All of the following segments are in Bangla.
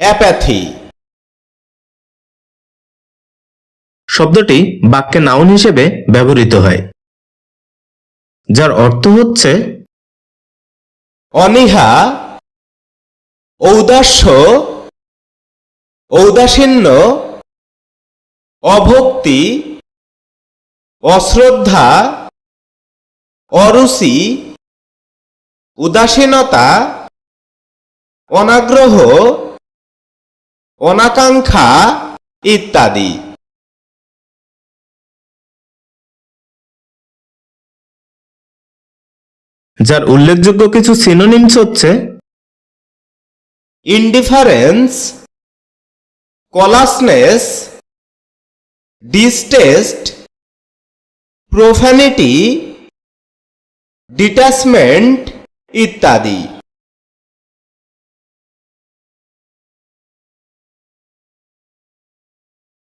অ্যাপ্যাথি। শব্দটি বাক্যে নাউন হিসেবে ব্যবহৃত হয় যার অর্থ হচ্ছে অনীহা ঔদাস্য ঔদাসীন্য অভক্তি অশ্রদ্ধা অরুচি উদাসীনতা অনাগ্রহ অনাকাঙ্ক্ষা ইত্যাদি। যার উল্লেখযোগ্য কিছু সিনোনিমস হচ্ছে ইনডিফারেন্স কলাসনেস ডিসটেস্ট প্রোফ্যানিটি ডিটাচমেন্ট ইত্যাদি।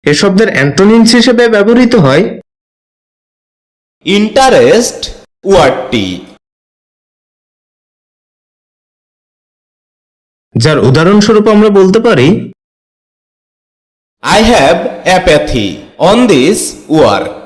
এ শব্দের অ্যান্টোনিমস হিসেবে ব্যবহৃত হয় ইন্টারেস্ট ওয়ার্ডটি যার উদাহরণস্বরূপ আমরা বলতে পারি I have apathy on this work.